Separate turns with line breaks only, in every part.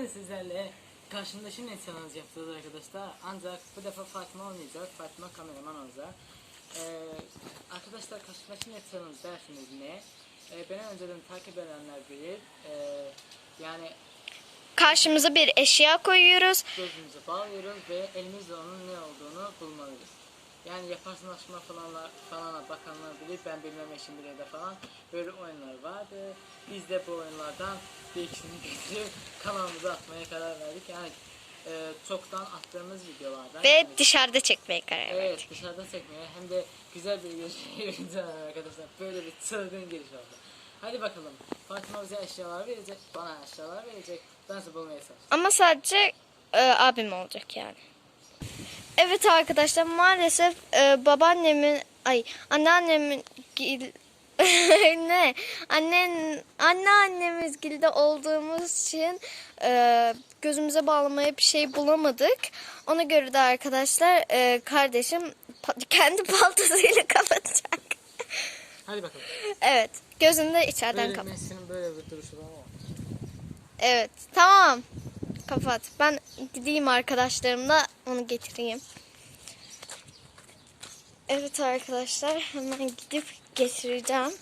Bugün sizlerle karşımdaki net challenge yapacağız arkadaşlar. Ancak bu defa Fatma olmayacak. Fatma kameraman olacak. Ee, arkadaşlar karşımdaki net challenge dersiniz ne? Ee, beni önceden takip edenler bilir. Ee, yani
Karşımıza bir eşya koyuyoruz.
gözümüzü bağlıyoruz ve elimizle onun ne olduğunu bulmalıyız. Yani yaparsın açma falanla, falana bakanlar bilir, ben bilmem eşim bilir de falan. Böyle oyunlar vardı. Biz de bu oyunlardan bir ikisini getirip kanalımıza atmaya karar verdik. Yani e, çoktan attığımız videolardan.
Ve
yani-
dışarıda çekmeye karar verdik.
Evet dışarıda çekmeye hem de güzel bir giriş arkadaşlar. Böyle bir çılgın giriş oldu. Hadi bakalım. Fatıma bize eşyalar verecek, bana eşyalar verecek. Ben size bulmaya çalışacağım.
Ama sadece e, abim olacak yani. Evet arkadaşlar maalesef e, babaannemin ay anneannemin gil- ne annen anneannemiz gilde olduğumuz için e, gözümüze bağlamaya bir şey bulamadık. Ona göre de arkadaşlar e, kardeşim pa- kendi paltosuyla kapatacak.
Hadi bakalım.
evet gözünü de içeriden
Böyle
kapat.
Messi'nin böyle bir duruşu var ama.
Evet tamam. Kapat. Ben gideyim arkadaşlarımla onu getireyim. Evet arkadaşlar hemen gidip getireceğim.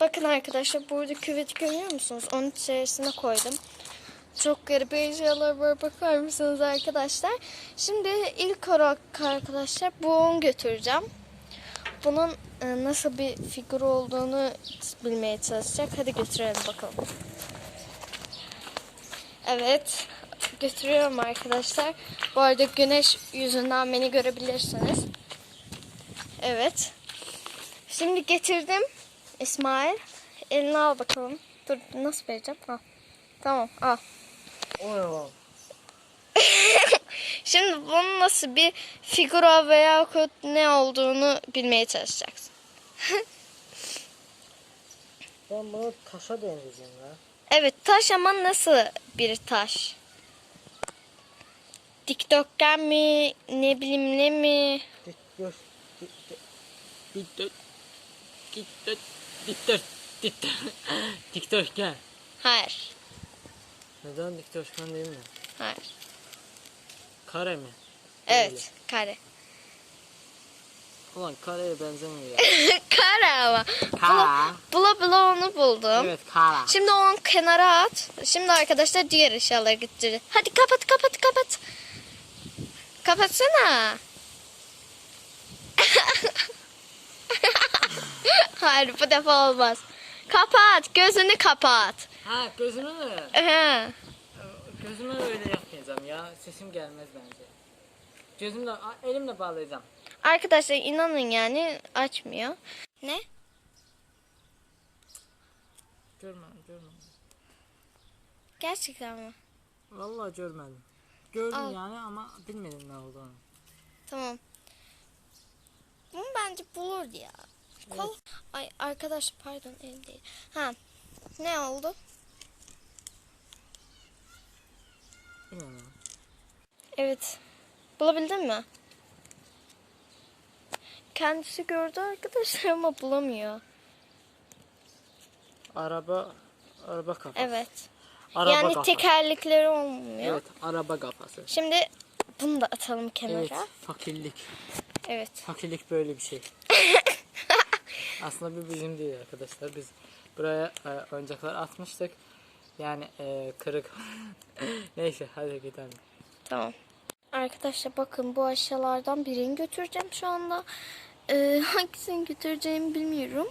Bakın arkadaşlar burada küveti görüyor musunuz? Onun içerisine koydum. Çok garip eşyalar var bakar mısınız arkadaşlar? Şimdi ilk olarak arkadaşlar bunu götüreceğim. Bunun e, nasıl bir figür olduğunu bilmeye çalışacak. Hadi götürelim bakalım. Evet. Götürüyorum arkadaşlar. Bu arada güneş yüzünden beni görebilirsiniz. Evet. Şimdi getirdim. İsmail. Elini al bakalım. Dur nasıl vereceğim? Ha. Tamam al. Şimdi bunun nasıl bir figura veya ne olduğunu bilmeye çalışacaksın.
Ben bunu taşa benzeyeceğim ya.
Evet taş ama nasıl bir taş? Dikdörtgen mi? Ne bileyim ne mi?
Dikdört. Dikdört. Dikdört. Dikdört. Dikdört. Dikdörtgen.
Hayır.
Neden dikdörtgen değil mi?
Hayır.
Kare mi?
Evet, Öyle. kare.
Ulan kareye benzemiyor ya.
kare ama.
Kara.
Bula bula onu buldum.
Evet kara.
Şimdi onu kenara at. Şimdi arkadaşlar diğer eşyaları götürecek. Hadi kapat kapat kapat. Kapatsana. Hayır bu defa olmaz. Kapat. Gözünü kapat.
Ha gözümü mü?
Aha.
Gözümü öyle yapmayacağım ya. Sesim gelmez bence. Gözümle, elimle bağlayacağım.
Arkadaşlar inanın yani açmıyor. Ne?
Görmedim, görmedim.
Gerçekten mi?
Vallahi görmedim. Gördüm
Al.
yani ama bilmedim ne olduğunu.
Tamam. Bunu bence bulurdu ya. Kol... Ay arkadaş pardon el değil. Ha. Ne oldu?
Bilmiyorum.
Evet. Bulabildin mi? Kendisi gördü arkadaşlar ama bulamıyor.
Araba, araba kafası.
Evet.
Araba
yani
kafası.
tekerlekleri olmuyor.
Evet, araba kafası.
Şimdi bunu da atalım kenara.
Evet, fakirlik.
evet.
Fakirlik böyle bir şey. Aslında bu bizim değil arkadaşlar. Biz buraya e, oyuncaklar atmıştık. Yani e, kırık. Neyse hadi gidelim.
Tamam. Arkadaşlar bakın bu aşağılardan birini götüreceğim şu anda. Ee, hangisini götüreceğimi bilmiyorum.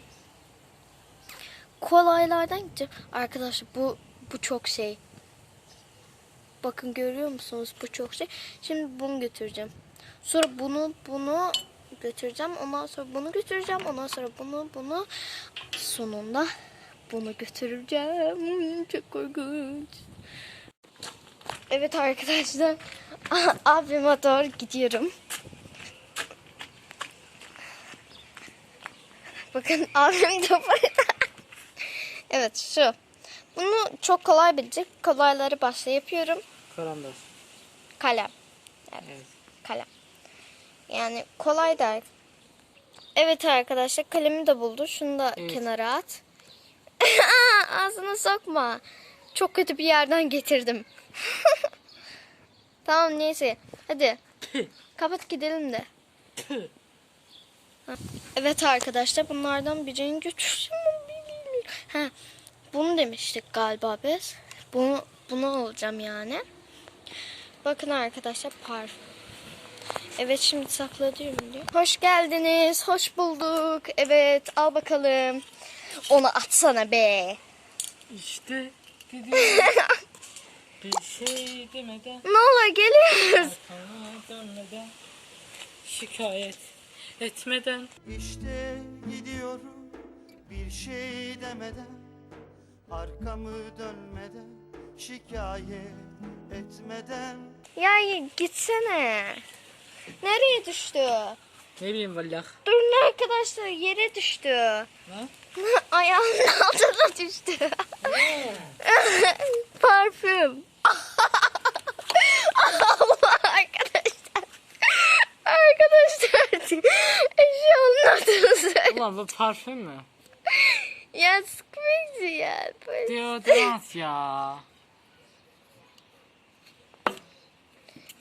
Kolaylardan gideceğim. Arkadaşlar bu bu çok şey. Bakın görüyor musunuz bu çok şey. Şimdi bunu götüreceğim. Sonra bunu bunu götüreceğim. Ondan sonra bunu götüreceğim. Ondan sonra bunu bunu sonunda bunu götüreceğim. Çok korkunç. Evet arkadaşlar. Abime doğru gidiyorum. Bakın abim de burada. evet şu. Bunu çok kolay bilecek. Kolayları başta yapıyorum.
Karandaş.
Kalem.
Evet.
Kalem. Yani kolay da. Evet arkadaşlar kalemi de buldu. Şunu da
Evet.
kenara at. ağzına sokma. Çok kötü bir yerden getirdim. tamam neyse. Hadi kapat gidelim de. Evet arkadaşlar bunlardan birini götürsün mü bilmiyorum. Ha, bunu demiştik galiba biz. Bunu bunu alacağım yani. Bakın arkadaşlar parfüm. Evet şimdi sakladıyorum diyor. Hoş geldiniz. Hoş bulduk. Evet al bakalım. Onu atsana be.
İşte gidiyorum. bir şey demeden,
Ne olur geliyoruz.
dönmeden, şikayet etmeden.
İşte gidiyorum bir şey demeden Arkamı dönmeden şikayet etmeden
Ya gitsene. Nereye düştü?
Ne bileyim vallah.
Durun arkadaşlar yere düştü.
Ne?
Ayağının altına düştü. Parfüm. Allah arkadaşlar. Arkadaşlar eşyanın altına
Ulan bu parfüm mü?
Ya sıkmayın ya.
Deodorant ya.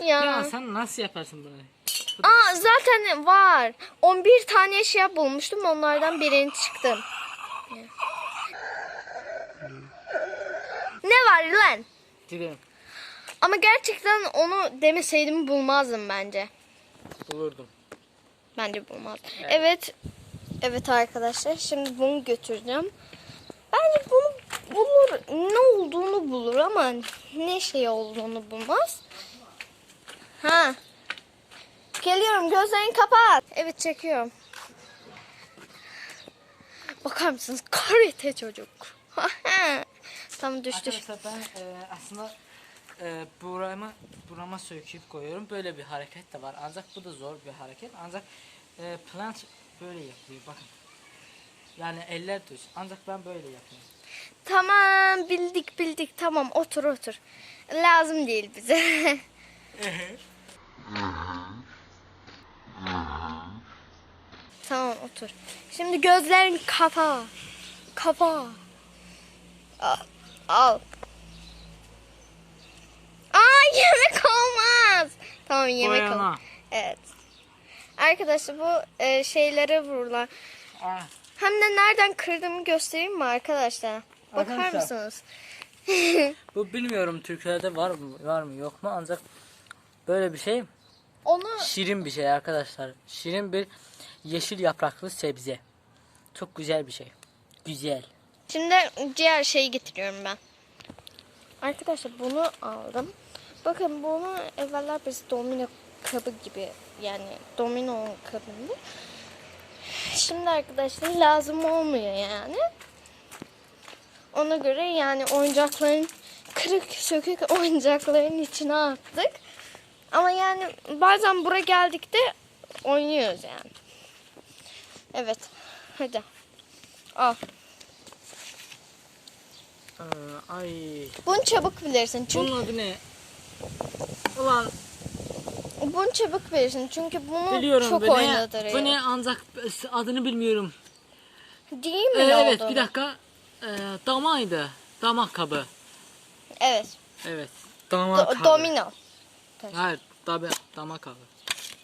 Ya
Ya.
sen nasıl yaparsın bunu?
Aa zaten var. 11 tane eşya bulmuştum. Onlardan birini çıktım. Ne var lan?
Gidelim.
Ama gerçekten onu demeseydim bulmazdım bence.
Bulurdum.
Bence bulmaz. Evet. Evet arkadaşlar. Şimdi bunu götüreceğim. Bence bunu bulur. Ne olduğunu bulur ama ne şey olduğunu bulmaz. Ha. Geliyorum. Gözlerini kapat. Evet çekiyorum. Bakar mısınız? Karate çocuk. Tam düştü.
Arkadaşlar ben e, aslında e, burama, burama söküp koyuyorum. Böyle bir hareket de var. Ancak bu da zor bir hareket. Ancak e, plant böyle yapıyor. Bakın. Yani eller düz. Ancak ben böyle yapıyorum.
Tamam bildik bildik. Tamam otur otur. Lazım değil bize. tamam otur. Şimdi gözlerini kapa. Kapa. Al. Al. Yemek olmaz. Tamam yemek.
Boyana.
Evet. Arkadaşlar bu e, şeylere vurulan.
Ah,
Hem de nereden kırdığımı göstereyim mi arkadaşlar? Bakar
Arkadaşlar.
mısınız?
bu bilmiyorum Türkiye'de var mı var mı yok mu ancak böyle bir şey
Onu
şirin bir şey arkadaşlar. Şirin bir yeşil yapraklı sebze. Çok güzel bir şey. Güzel.
Şimdi diğer şeyi getiriyorum ben. Arkadaşlar bunu aldım. Bakın bunu evveller biz domino kabı gibi yani domino kabını. Şimdi arkadaşlar lazım olmuyor yani. Ona göre yani oyuncakların kırık sökük oyuncakların içine attık. Ama yani bazen buraya geldik de oynuyoruz yani. Evet. Hadi. Al.
Aa, ay.
Bunu çabuk bilirsin çünkü
Bunun adı ne? Ulan
bunu çabuk bilirsin çünkü bunu
biliyorum
çok
bu ne?
oynadırıyor.
Bu ne ancak adını bilmiyorum.
Değil mi
Ee,
ne
evet
olduğunu?
bir dakika. Ee, damaydı. Damak kabı.
Evet.
Evet. Damak
Do-
kabı.
domino.
Hayır tabi damak kabı.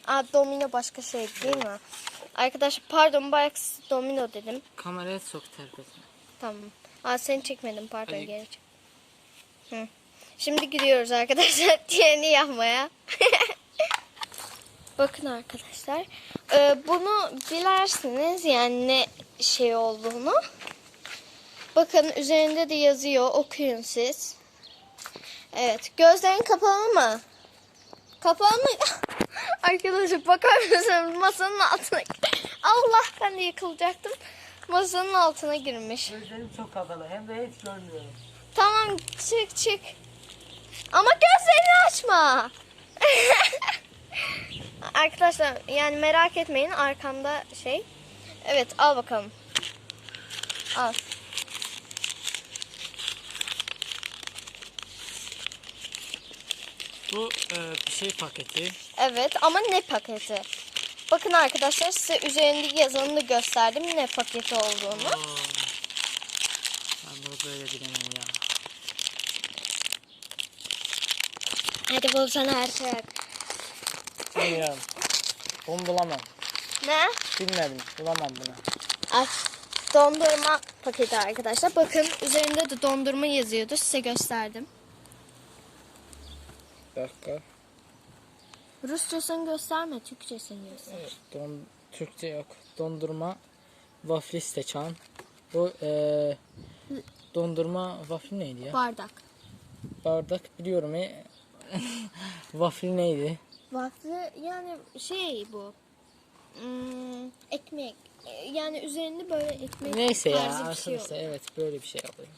Aa, domino başka şey değil mi? Arkadaşlar pardon bayağı domino dedim.
Kameraya sok terpetini.
Tamam. Aa seni çekmedim pardon
Hadi.
geri çek. Hı. Şimdi gidiyoruz arkadaşlar diğerini yapmaya. Bakın arkadaşlar. Ee, bunu bilersiniz yani ne şey olduğunu. Bakın üzerinde de yazıyor. Okuyun siz. Evet. Gözlerin kapalı mı? Kapalı mı? Arkadaşlar bakar mısınız masanın altına Allah ben de yıkılacaktım. Masanın altına girmiş.
Gözlerim çok kapalı hem de hiç görmüyorum.
Tamam çık çık. Ama gözlerini açma. Arkadaşlar yani merak etmeyin arkamda şey. Evet al bakalım. Al.
Bu e, bir şey paketi.
Evet ama ne paketi? Bakın arkadaşlar size üzerindeki yazanını gösterdim ne paketi olduğunu.
Aa. bu böyle bilemem ya.
Hadi bulsana artık.
Bilmiyorum. Bunu bulamam.
Ne?
Bilmedim. Bulamam bunu.
Ay, dondurma paketi arkadaşlar. Bakın üzerinde de dondurma yazıyordu. Size gösterdim.
Bir dakika.
Rusçasını gösterme, Türkçesini göster.
Evet, don, Türkçe yok. Dondurma waffle steçan. Bu eee dondurma waffle neydi ya?
Bardak.
Bardak biliyorum. E, waffle neydi?
Waffle yani şey bu. Hmm, ekmek. Ee, Yani üzerinde böyle ekmek
Neyse ya
tarzı bir şey
arkadaşlar
oluyor.
evet böyle bir şey oluyor.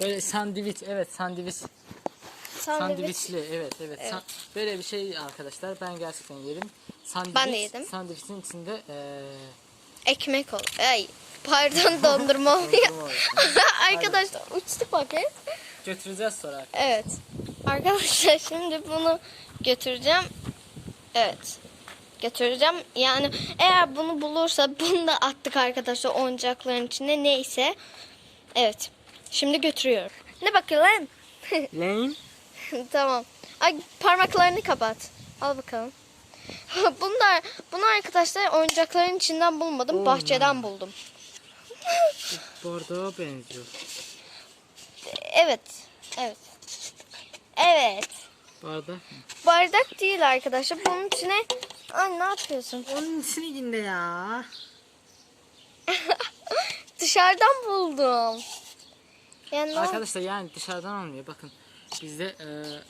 Böyle sandviç evet sandviç
Sandviç.
sandviçli evet evet, San- böyle bir şey arkadaşlar ben gerçekten yerim. Sandviç,
Ben de yedim.
Sandviçin içinde eee
Ekmek ol. Ay, pardon dondurma oluyor.
dondurma var.
Arkadaşlar uçtu paket.
götüreceğiz sonra.
Evet. Arkadaşlar şimdi bunu götüreceğim. Evet. Götüreceğim. Yani eğer bunu bulursa bunu da attık arkadaşlar oyuncakların içine neyse. Evet. Şimdi götürüyorum. Ne bakıyor lan?
Lane
tamam. Ay parmaklarını kapat. Al bakalım. Bunlar bunu arkadaşlar oyuncakların içinden bulmadım.
Oh,
bahçeden buldum.
bardağa benziyor.
Evet. Evet. Evet.
Bardak mı?
Bardak değil arkadaşlar. Bunun içine Ay ne yapıyorsun?
Onun içinde ya.
Dışarıdan buldum. Yani
Arkadaşlar yani dışarıdan olmuyor bakın. Bizde eee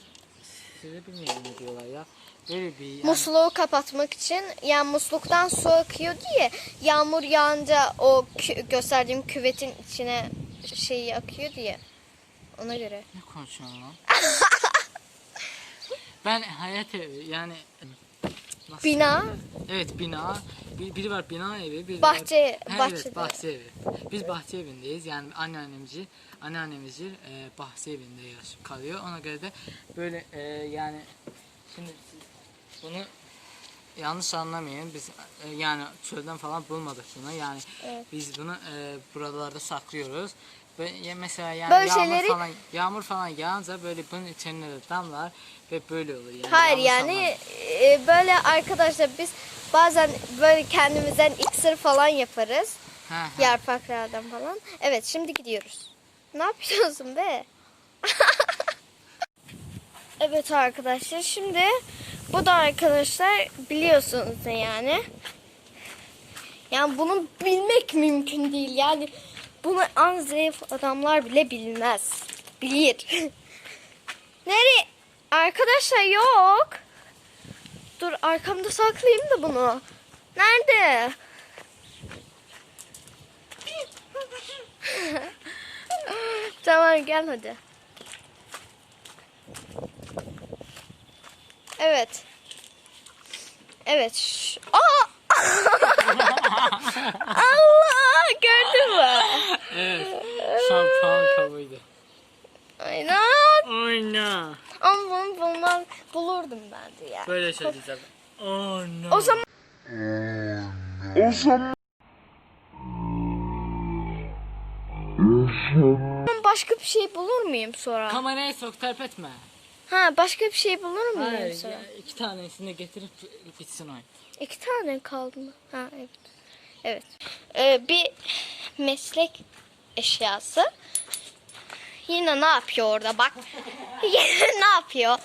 size bilmiyorum ne diyorlar ya. Böyle bir yani,
musluğu kapatmak için yani musluktan su akıyor diye yağmur yağınca o kü- gösterdiğim küvetin içine şeyi akıyor diye. Ona göre.
ne konuşuyorsun lan? ben hayat evi yani nasıl
Bina.
söyleyeyim? Evet bina. Bir, biri var bina evi, biri
Bahçe-
var... Ha,
bahçede.
Evet bahçe evi. Biz bahçe evindeyiz. Yani anneannemci, anneannemci e, bahçe evinde yaşayıp kalıyor. Ona göre de böyle e, yani şimdi siz bunu yanlış anlamayın. Biz e, yani çölden falan bulmadık bunu. Yani
Evet.
biz bunu e, buralarda saklıyoruz. Ya mesela yani
Böyle
yağmur
şeyleri-
falan yağmur falan yağınca böyle bunun içine de damlar ve böyle oluyor. Yani
Hayır yani e, böyle arkadaşlar biz bazen böyle kendimizden iksir falan yaparız.
Ha.
Yarpaklardan falan. Evet şimdi gidiyoruz. Ne yapıyorsun be? evet arkadaşlar şimdi bu da arkadaşlar biliyorsunuz da yani. Yani bunu bilmek mümkün değil. Yani bunu en zayıf adamlar bile bilmez. Bilir. Nereye? Arkadaşlar yok. Dur arkamda saklayayım da bunu. Nerede? tamam gel hadi. Evet. Evet. Aa! Gördün mü?
Evet. Şampuan kabıydı.
Aynen.
Oyna.
Ama bunu bulmam, bulurdum ben de ya.
Böyle söyleyeceğim. Oh no.
O zaman başka bir şey bulur muyum sonra?
Kamerayı sok terp etme.
Ha başka bir şey bulur muyum
Hayır
sonra?
ya, iki tanesini getirip bitsin oyun.
İki tane kaldı mı? Ha evet. Evet. Ee, bir meslek eşyası. Yine ne yapıyor orada bak. Yine ne yapıyor?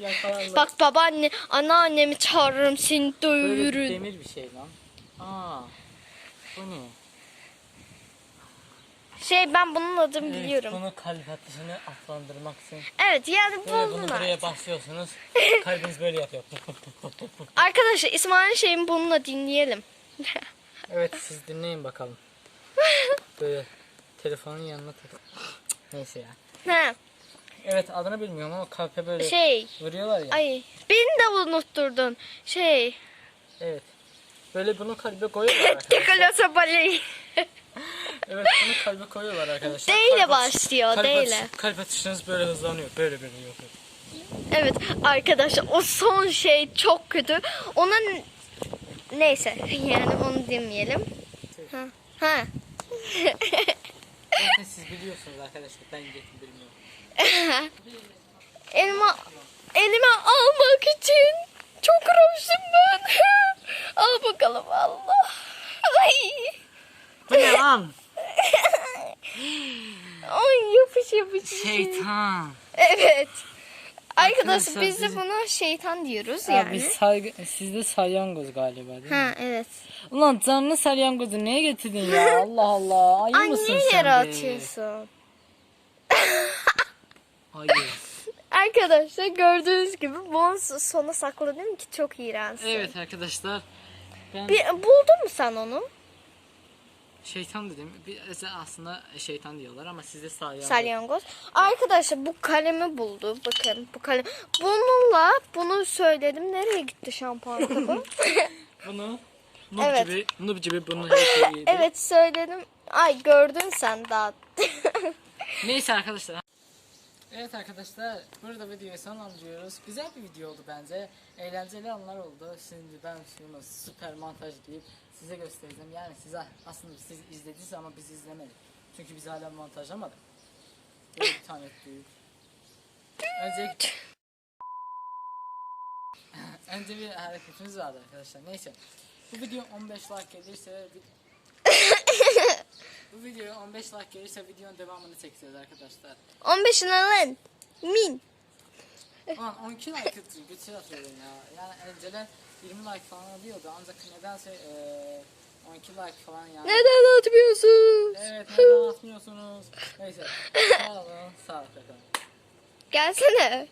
Yakalarlar.
Bak babaanne, anneannemi çağırırım seni
Böyle bir
dövürüm.
demir bir şey lan. Aa. Bu ne?
Şey ben bunun adını
Evet,
biliyorum.
bunu kalp atışını atlandırmak için.
Evet yani
Böyle bunu
ben.
buraya basıyorsunuz. Kalbiniz böyle yapıyor.
Arkadaşlar İsmail şeyin bununla dinleyelim.
evet siz dinleyin bakalım. Böyle telefonun yanına takıp. Neyse ya.
ha,
Evet adını bilmiyorum ama kalpe böyle
şey.
vuruyorlar ya.
Ay beni de unutturdun. Şey.
Evet. Böyle bunu kalbe koyuyorlar arkadaşlar.
Tekolasa balayı.
Evet bunu kalbe koyuyorlar arkadaşlar.
D ile
Kalp atış-
başlıyor,
kalp
D
atış-
ile.
Kalp atışınız böyle hızlanıyor. Böyle böyle yapıyor.
Evet arkadaşlar o son şey çok kötü. Ona n- neyse yani onu demeyelim. Ha. ha.
Zaten siz biliyorsunuz arkadaşlar ben yetim bilmiyorum.
Elma elime almak için çok uğraştım ben. Al bakalım Allah. Ay.
Bu ne lan?
Ay yapış yapış.
Şeytan.
Evet. Arkadaşlar biz de buna şeytan diyoruz
Yani. Biz saygı, sizde salyangoz galiba değil mi?
Ha evet.
Ulan canlı salyangozu niye getirdin ya? Allah Allah. Ayı
Ay
mısın
niye
sen
yere
be?
atıyorsun?
Ayı.
Arkadaşlar gördüğünüz gibi bunu sona sakladım ki çok iğrençsin.
Evet arkadaşlar. Ben
Bir, buldun mu sen onu?
Şeytan dedim. Bir, aslında şeytan diyorlar ama sizde salyangoz.
Salyangoz. Arkadaşlar bu kalemi buldu. Bakın bu kalem. Bununla bunu söyledim. Nereye gitti şampuan kabı?
Bunu Noob
Evet.
gibi, noob gibi bunun her şeyi yedi.
evet söyledim. Ay gördün sen daha.
Neyse arkadaşlar. Evet arkadaşlar burada videoyu sonlandırıyoruz. Güzel bir video oldu bence. Eğlenceli anlar oldu. Şimdi ben şunu süper montaj deyip size göstereceğim. Yani size aslında siz izlediniz ama biz izlemedik. Çünkü biz hala montajlamadık. Böyle bir tane büyük. Önce Önce bir hareketimiz vardı arkadaşlar. Neyse. Bu video 15 like gelirse Bu video 15 like gelirse videonun devamını çekeceğiz arkadaşlar.
15 lan. Min.
Ulan 12 like atıyor, götür atıyorum ya. Yani önceden 20 like falan alıyordu ancak nedense eee 12 like falan yani.
Neden atmıyorsun?
Evet neden atmıyorsunuz? Neyse. Sağ olun, sağ olun.
Gelsene.